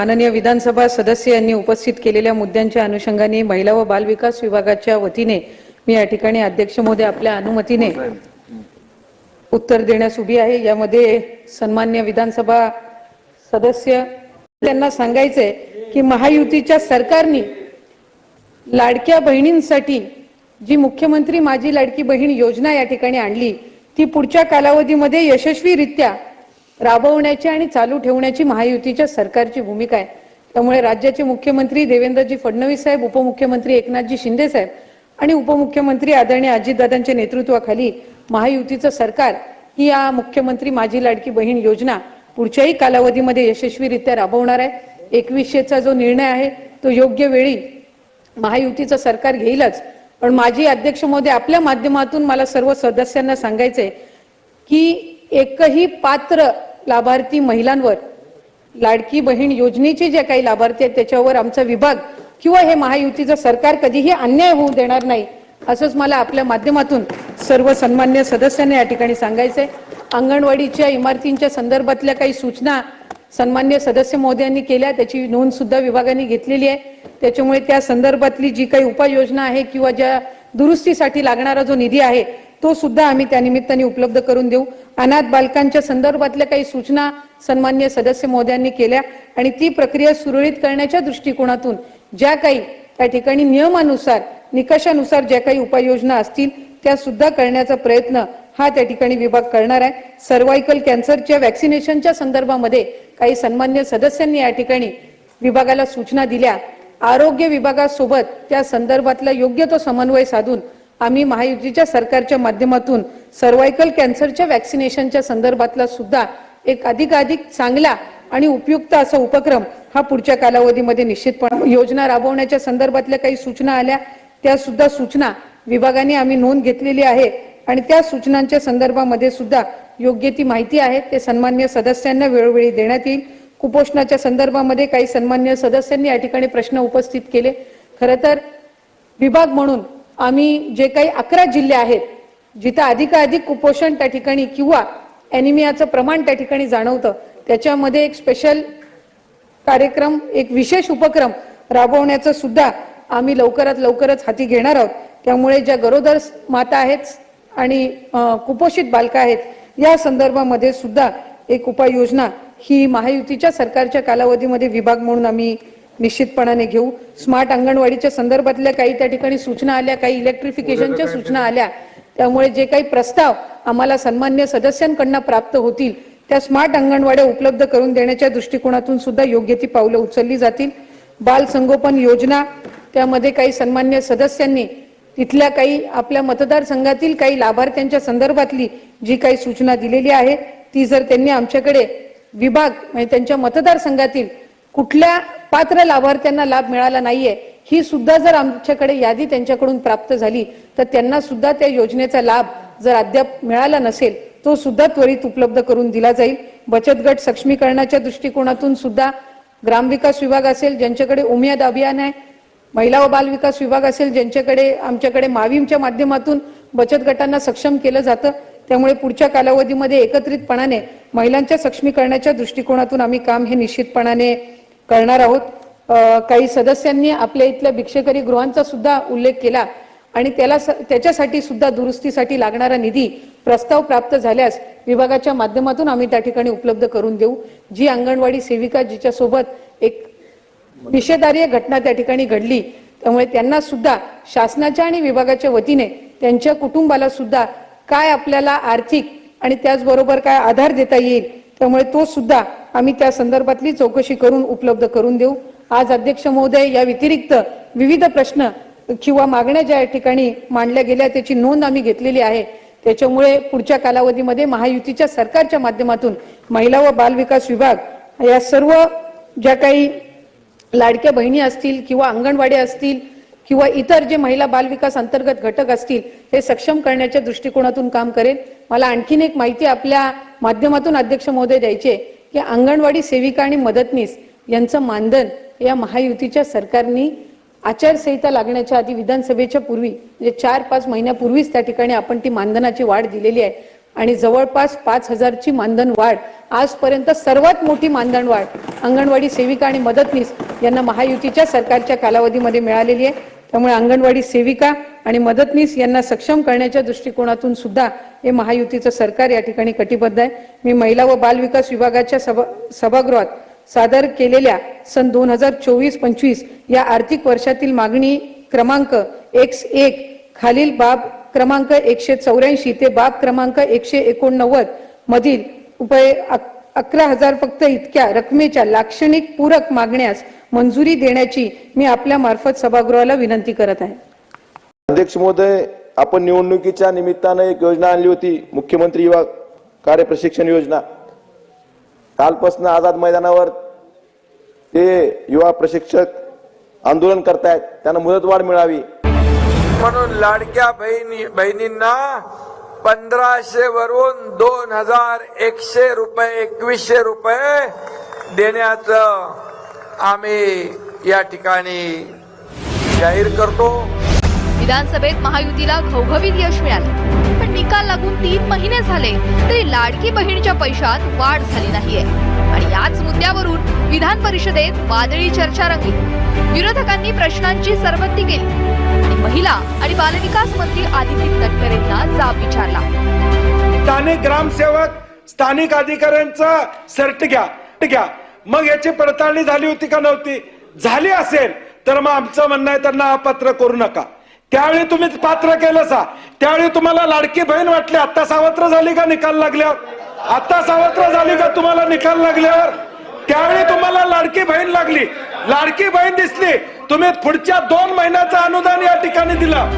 माननीय विधानसभा सदस्य यांनी उपस्थित केलेल्या मुद्द्यांच्या अनुषंगाने महिला व बालविकास विभागाच्या वतीने मी या ठिकाणी अध्यक्ष महोदय आपल्या अनुमतीने उत्तर देण्यास उभी आहे. यामध्ये सन्मान्य विधानसभा सदस्य त्यांना सांगायचंय की महायुतीच्या सरकारने लाडक्या बहिणींसाठी जी मुख्यमंत्री माझी लाडकी बहीण योजना या ठिकाणी आणली ती पुढच्या कालावधीमध्ये यशस्वीरित्या राबवण्याची आणि चालू ठेवण्याची महायुतीच्या सरकारची भूमिका आहे. त्यामुळे राज्याचे मुख्यमंत्री देवेंद्रजी फडणवीस साहेब उपमुख्यमंत्री एकनाथजी शिंदे साहेब आणि उपमुख्यमंत्री आदरणीय अजितदादांच्या नेतृत्वाखाली महायुतीचं सरकार ही या मुख्यमंत्री माझी लाडकी बहीण योजना पुढच्याही कालावधीमध्ये यशस्वीरित्या राबवणार आहे. एकवीसशेचा जो निर्णय आहे तो योग्य वेळी महायुतीचं सरकार घेईलच. पण माजी अध्यक्ष महोदय आपल्या माध्यमातून मला सर्व सदस्यांना सांगायचंय की एकही पात्र लाभार्थी महिलांवर लाडकी बहीण योजनेचे जे काही लाभार्थी आहेत त्याच्यावर आमचा विभाग किंवा हे महायुतीचं सरकार कधीही अन्याय होऊ देणार नाही असंच मला आपल्या माध्यमातून सर्व सन्मान्य सदस्यांना या ठिकाणी सांगायचंय. अंगणवाडीच्या इमारतींच्या संदर्भातल्या काही सूचना सन्मान्य सदस्य महोदयांनी केल्या त्याची नोंद सुद्धा विभागाने घेतलेली आहे. त्याच्यामुळे त्या संदर्भातली जी काही उपाययोजना आहे किंवा ज्या दुरुस्तीसाठी लागणारा जो निधी आहे तो सुद्धा आम्ही त्या निमित्ताने उपलब्ध करून देऊ. अनाथ बालकांच्या संदर्भातल्या काही सूचना सन्मान्य सदस्य महोदयांनी केल्या आणि ती प्रक्रिया सुरळीत करण्याच्या दृष्टिकोनातून ज्या काही त्या ठिकाणी नियमानुसार निकषानुसार ज्या काही उपाययोजना असतील त्या सुद्धा करण्याचा प्रयत्न हा त्या ठिकाणी विभाग करणार आहे. सर्वायकल कॅन्सरच्या वॅक्सिनेशनच्या संदर्भामध्ये काही सन्मान्य सदस्यांनी या ठिकाणी विभागाला सूचना दिल्या. आरोग्य विभागासोबत त्या संदर्भातला योग्य तो समन्वय साधून आम्ही महायुतीच्या सरकारच्या माध्यमातून सर्वायकल कॅन्सरच्या वॅक्सिनेशनच्या संदर्भातला सुद्धा एक अधिकाधिक चांगला आणि उपयुक्त असा उपक्रम हा पुढच्या कालावधीमध्ये निश्चितपणे योजना राबवण्याच्या संदर्भातल्या काही सूचना आल्या. त्या सुद्धा सूचना विभागाने आम्ही नोंद घेतलेली आहे आणि त्या सूचनांच्या संदर्भामध्ये सुद्धा योग्य ती माहिती आहे. ते सन्मान्य सदस्यांना वेळोवेळी देण्यात येईल. कुपोषणाच्या संदर्भामध्ये काही सन्मान्य सदस्यांनी या ठिकाणी प्रश्न उपस्थित केले. खरं तर विभाग म्हणून आम्ही जे काही अकरा जिल्हे आहेत जिथं अधिकाधिक कुपोषण त्या ठिकाणी किंवा अॅनिमियाचं प्रमाण त्या ठिकाणी जाणवतं त्याच्यामध्ये एक स्पेशल कार्यक्रम एक विशेष उपक्रम राबवण्याचं सुद्धा आम्ही लवकरात लवकरच हाती घेणार आहोत. त्यामुळे ज्या गरोदर माता आहेत आणि कुपोषित बालका आहेत या संदर्भामध्ये सुद्धा एक उपाययोजना ही महायुतीच्या सरकारच्या कालावधीमध्ये विभाग म्हणून आम्ही निश्चितपणाने घेऊ. स्मार्ट अंगणवाडीच्या संदर्भातल्या काही त्या ठिकाणी सूचना आल्या काही इलेक्ट्रिफिकेशनच्या सूचना आल्या. त्यामुळे जे काही प्रस्ताव आम्हाला सन्मान्य सदस्यांकडनं प्राप्त होतील त्या स्मार्ट अंगणवाड्या उपलब्ध करून देण्याच्या दृष्टिकोनातून सुद्धा योग्य ती पावलं उचलली जातील. बाल संगोपन योजना त्यामध्ये काही सन्मान्य सदस्यांनी तिथल्या काही आपल्या मतदारसंघातील काही लाभार्थ्यांच्या संदर्भातली जी काही सूचना दिलेली आहे ती जर त्यांनी आमच्याकडे विभाग म्हणजे त्यांच्या मतदारसंघातील कुठल्या पात्र लाभार्थ्यांना लाभ मिळाला नाहीये ही सुद्धा जर आमच्याकडे यादी त्यांच्याकडून प्राप्त झाली तर त्यांना सुद्धा त्या योजनेचा लाभ जर अद्याप मिळाला नसेल तो सुद्धा त्वरित उपलब्ध करून दिला जाईल. बचत गट सक्षमीकरणाच्या दृष्टिकोनातून सुद्धा ग्रामविकास विभाग असेल ज्यांच्याकडे उमेद अभियान आहे महिला व बाल विकास विभाग असेल ज्यांच्याकडे आमच्याकडे माविमच्या माध्यमातून बचत गटांना सक्षम केलं जातं त्यामुळे पुढच्या कालावधीमध्ये एकत्रितपणाने महिलांच्या सक्षमीकरणाच्या दृष्टिकोनातून आम्ही काम हे निश्चितपणाने करणार आहोत. काही सदस्यांनी आपल्या इथल्या भिक्षेकरी गृहांचा सुद्धा उल्लेख केला आणि त्याला त्याच्यासाठी सुद्धा दुरुस्तीसाठी लागणारा निधी प्रस्ताव प्राप्त झाल्यास विभागाच्या माध्यमातून आम्ही त्या ठिकाणी उपलब्ध करून देऊ. जी अंगणवाडी सेविका जिच्यासोबत एक निषेधार्ह घटना त्या ठिकाणी घडली त्यामुळे त्यांना सुद्धा शासनाच्या आणि विभागाच्या वतीने त्यांच्या कुटुंबाला सुद्धा काय आपल्याला आर्थिक आणि त्याचबरोबर काय आधार देता येईल त्यामुळे तो सुद्धा आम्ही त्या संदर्भातली चौकशी करून उपलब्ध करून देऊ. आज अध्यक्ष महोदय या व्यतिरिक्त विविध प्रश्न किंवा मागण्या ज्या ठिकाणी मांडल्या गेल्या त्याची नोंद आम्ही घेतलेली आहे. त्याच्यामुळे पुढच्या कालावधीमध्ये महायुतीच्या सरकारच्या माध्यमातून महिला व बालविकास विभाग या सर्व ज्या काही लाडक्या बहिणी असतील किंवा अंगणवाडी असतील किंवा इतर जे महिला बालविकास अंतर्गत घटक असतील हे सक्षम करण्याच्या दृष्टिकोनातून काम करेल. मला आणखीन एक माहिती आपल्या माध्यमातून अध्यक्ष महोदय द्यायचे की अंगणवाडी सेविका आणि मदतनीस यांचं मानधन या महायुतीच्या सरकारनी आचारसंहिता लागण्याच्या आधी विधानसभेच्या पूर्वी म्हणजे चार पाच महिन्यापूर्वीच त्या ठिकाणी आपण ती मानधनाची वाढ दिलेली आहे. आणि जवळपास पाच हजारची मानधन वाढ आजपर्यंत सर्वात मोठी मानधन वाढ अंगणवाडी सेविका आणि मदतनीस यांना महायुतीच्या सरकारच्या कालावधीमध्ये मिळालेली आहे. त्यामुळे अंगणवाडी सेविका आणि मदतनीस यांना सक्षम करण्याच्या दृष्टिकोनातून सुद्धा हे महायुतीचं सरकार या ठिकाणी कटिबद्ध आहे. मी महिला व बाल विकास विभागाच्या सभा सभागृहात सादर केलेल्या सन दोन हजार चोवीस पंचवीस या आर्थिक वर्षातील मागणी क्रमांक एक्स एक खालील बाब क्रमांक एकशे चौऱ्याऐंशी ते बाब क्रमांक एकशे एकोणनव्वद मधील उपाय अकरा हजार फक्त इतक्या रकमेच्या लाक्षणिक पूरक मागण्यास मंजुरी देण्याची मी आपल्या मार्फत सभागृहाला विनंती करत आहे. अध्यक्ष महोदय आपण निवडणुकीच्या निमित्तानं एक योजना आणली होती मुख्यमंत्री युवा कार्य प्रशिक्षण योजना. कालपासून आझाद मैदानावर ते युवा प्रशिक्षक आंदोलन करतायत त्यांना मुदतवाढ मिळावी. म्हणून लाडक्या बहिणी बहिणींना पंधराशे वरून दोन हजार एकशे रुपये एकवीसशे रुपये देण्याचं आम्ही या ठिकाणी जाहीर करतो. विधानसभेत महायुतीला घवघवीत यश मिळाले. पण निकाल लागून तीन महिने झाले तरी लाडकी बहिणीच्या पैशात वाढ झाली नाहीये. आणि याच मुद्द्यावरून विधान परिषदेत वादळी चर्चा रंगली. विरोधकांनी प्रश्नांची सरबत्ती केली. महिला आणि बालविकास मंत्री आदिती तटकरेंना जाब विचारला. स्थानिक ग्रामसेवक स्थानिक अधिकाऱ्यांचा सर्ट घ्या घ्या. मग याची पडताळणी झाली होती का नव्हती? झाली असेल तर मग आमचं म्हणणं आहे त्यांना अपात्र करू नका. त्यावेळी तुम्ही पात्र केलं सा त्यावेळी तुम्हाला लाडकी बहीण वाटली आता सावत्र झाली का निकाल लागल्यावर? आता सावत्र झाली का तुम्हाला निकाल लागल्यावर? त्यावेळी तुम्हाला लाडकी बहीण लागली. लाडकी बहीण दिसली. तुम्ही पुढच्या दोन महिन्याचं अनुदान या ठिकाणी दिलं.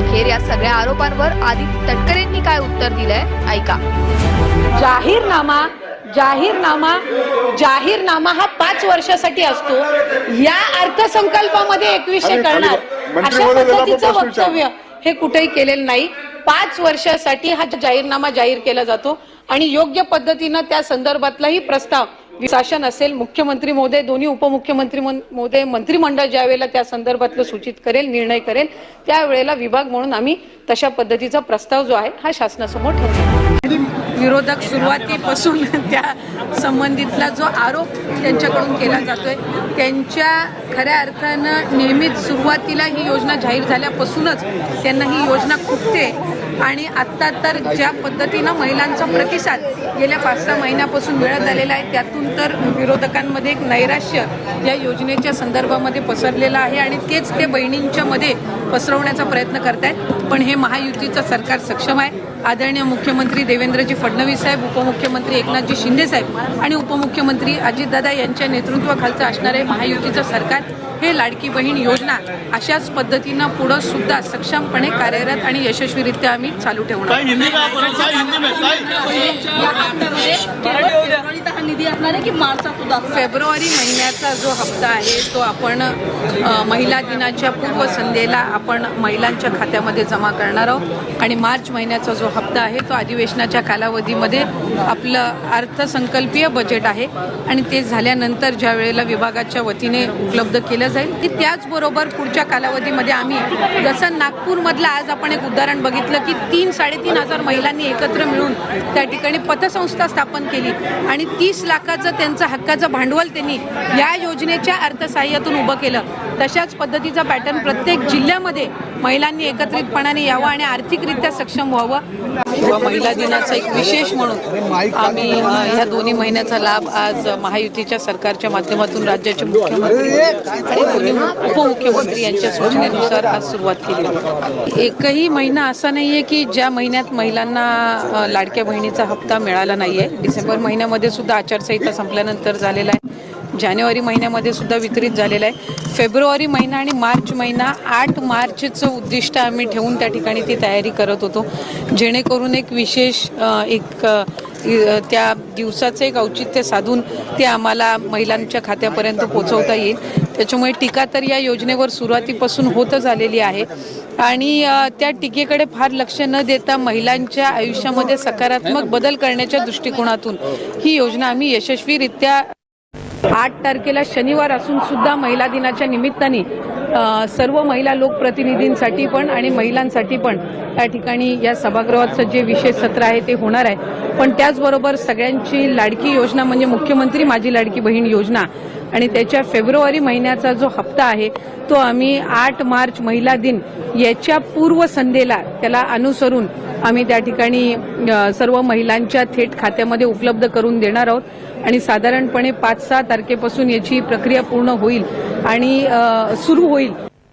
अखेर या सगळ्या आरोपांवर आदिती तटकरेंनी काय उत्तर दिलंय? ऐका. जाहीरनामा जाहीरनामा जाहीरनामा हा पाच वर्षासाठी असतो. या अर्थसंकल्पामध्ये एकवीसशे करणार. अशा पद्धतीचं वक्तव्य हे कुठेही केलेलं नाही. पाच वर्षासाठी हा जाहीरनामा जाहीर केला जातो आणि योग्य पद्धतीनं त्या संदर्भातलाही प्रस्ताव शासन असेल मुख्यमंत्री महोदय दोन्ही उपमुख्यमंत्री महोदय मंत्रिमंडळ ज्या वेळेला त्या संदर्भातलं सूचित करेल निर्णय करेल त्यावेळेला विभाग म्हणून आम्ही तशा पद्धतीचा प्रस्ताव जो आहे हा शासनासमोर ठेवतो. विरोधक सुरुवातीपासून त्या संबंधितला जो आरोप त्यांच्याकडून केला जातोय त्यांच्या खऱ्या अर्थानं नेहमीच सुरुवातीला ही योजना जाहीर झाल्यापासूनच त्यांना ही योजना खुपते आणि आत्ता तर ज्या पद्धतीनं महिलांचा प्रतिसाद गेल्या पाच सहा महिन्यापासून मिळत आलेला आहे त्यातून तर विरोधकांमध्ये एक नैराश्य या योजनेच्या संदर्भामध्ये पसरलेलं आहे आणि तेच ते बहिणींच्या मध्ये पसरवण्याचा प्रयत्न करतायत. पण हे महायुतीचं सरकार सक्षम आहे. आदरणीय मुख्यमंत्री देवेंद्रजी फडणवीस साहेब उपमुख्यमंत्री एकनाथजी शिंदे साहेब आणि उपमुख्यमंत्री अजितदादा यांच्या नेतृत्वाखालचं असणारे महायुतीचं सरकार हे लाडकी बहीण योजना अशाच पद्धतीनं पुढं सुद्धा सक्षमपणे कार्यरत आणि यशस्वीरित्या आम्ही चालू ठेवणार. हा निधी असणार आहे की मार्चात सुद्धा फेब्रुवारी महिन्याचा जो हप्ता आहे तो आपण महिला दिनाच्या पूर्वसंध्येला आपण महिलांच्या खात्यामध्ये जमा करणार आहोत. आणि मार्च महिन्याचा जो हप्ता आहे तो अधिवेशनाच्या कालावधीमध्ये आपलं अर्थसंकल्पीय बजेट आहे. आणि ते झाल्यानंतर ज्या वेळेला विभागाच्या वतीने उपलब्ध केलं जाईल की त्याचबरोबर पुढच्या कालावधीमध्ये आम्ही जसं नागपूरमधलं आज आपण एक उदाहरण बघितलं की तीन साडेतीन हजार महिलांनी एकत्र मिळून त्या ठिकाणी पतसंस्था स्थापन केली आणि तीस लाखाचं त्यांचं हक्काचं भांडवल त्यांनी या योजनेच्या अर्थसहाय्यातून उभं केलं. तशाच पद्धतीचा पॅटर्न प्रत्येक जिल्ह्यामध्ये महिलांनी एकत्रितपणाने यावं आणि आर्थिकरित्या सक्षम व्हावं. किंवा महिला दिनाचा एक विशेष म्हणून आम्ही ह्या दोन्ही महिन्याचा लाभ आज महायुतीच्या सरकारच्या माध्यमातून राज्याचे मुख्यमंत्री आणि दोन्ही उपमुख्यमंत्री यांच्या सूचनेनुसार आज सुरुवात केली एकही महिना असा नाहीये की ज्या महिन्यात महिलांना लाडक्या बहिणीचा हप्ता मिळाला नाहीये. डिसेंबर महिन्यामध्ये सुद्धा आचारसंहिता संपल्यानंतर झालेला आहे. जानेवारी महिन्यामध्ये सुद्धा वितरित झालेला आहे. फेब्रुवारी महिना आणि मार्च महिना आठ मार्चचं उद्दिष्ट आम्ही ठेवून त्या ठिकाणी ती तयारी करत होतो. जेणेकरून एक विशेष एक त्या दिवसाचं एक औचित्य साधून ते आम्हाला महिलांच्या खात्यापर्यंत पोहोचवता येईल. त्याच्यामुळे टीका तर या योजनेवर सुरुवातीपासून होतच आलेली आहे. आणि त्या टीकेकडे फार लक्ष न देता महिलांच्या आयुष्यामध्ये सकारात्मक बदल करण्याच्या दृष्टिकोनातून ही योजना आम्ही यशस्वीरित्या आठ तारखेला शनिवार असून सुद्धा महिला दिनाच्या निमित्ताने सर्व महिला लोकप्रतिनिधींसाठी पण आणि महिलांसाठी पण त्या ठिकाणी या सभागृहाचं जे विशेष सत्र आहे ते होणार आहे. पण त्याचबरोबर सगळ्यांची लाडकी योजना म्हणजे मुख्यमंत्री माझी लाडकी बहीण योजना आणि त्याच्या फेब्रुवारी महिन्याचा जो हप्ता आहे तो आम्ही आठ मार्च महिला दिन याच्या पूर्वसंध्येला त्याला अनुसरून आम्ही त्या ठिकाणी सर्व महिलांच्या थेट खात्यामध्ये उपलब्ध करून देणार आहोत. आणि साधारणपणे पाच सहा तारखेपासून याची प्रक्रिया पूर्ण होईल आणि सुरू होईल.